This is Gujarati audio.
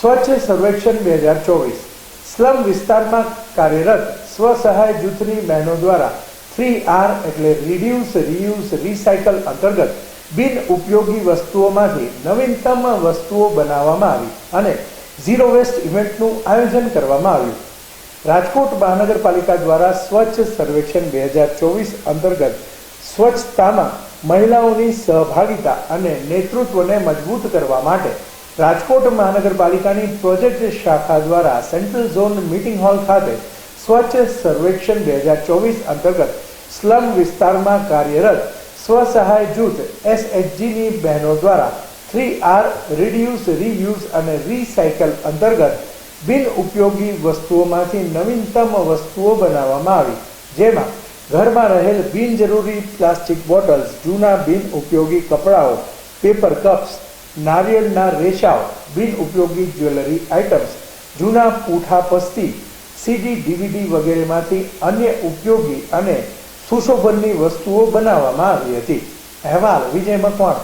સ્વચ્છ સર્વેક્ષણ બે હજાર ચોવીસ. સ્લમ વિસ્તારમાં કાર્યરત સ્વસહાય જૂથની બહેનો દ્વારા થ્રી આર એટલે રિડ્યુસ, રીયુઝ, રિસાયકલ અંતર્ગત બિન ઉપયોગી વસ્તુઓમાંથી નવીનતમ વસ્તુઓ બનાવવામાં આવી અને ઝીરો વેસ્ટ ઇવેન્ટનું આયોજન કરવામાં આવ્યું. રાજકોટ મહાનગરપાલિકા દ્વારા સ્વચ્છ સર્વેક્ષણ બે હજાર ચોવીસ અંતર્ગત સ્વચ્છતામાં મહિલાઓની સહભાગિતા અને નેતૃત્વને મજબૂત કરવા માટે રાજકોટ મહાનગરપાલિકાની પ્રોજેક્ટ શાખા દ્વારા સેન્ટ્રલ ઝોન મીટિંગ હોલ ખાતે સ્વચ્છ સર્વેક્ષણ બે હજાર ચોવીસ અંતર્ગત સ્લમ વિસ્તારમાં કાર્યરત સ્વસહાય જૂથ એસએચજીની બહેનો દ્વારા થ્રી આર રિડ્યુસ, રીયુઝ અને રીસાયકલ અંતર્ગત બિન ઉપયોગી વસ્તુઓમાંથી નવીનતમ વસ્તુઓ બનાવવામાં આવી. જેમાં ઘરમાં રહેલ બિનજરૂરી પ્લાસ્ટિક બોટલ્સ, જૂના બિન ઉપયોગી કપડાઓ, પેપર કપ્સ નારિયેળના રેશાઓ બિનઉપયોગી જ્વેલરી આઇટમ્સ, જૂના પૂઠા પસ્તી, સીડી, ડીવીડી વગેરેમાંથી અન્ય ઉપયોગી અને સુશોભનની વસ્તુઓ બનાવવામાં આવી હતી. અહેવાલ, વિજય મકવાણ.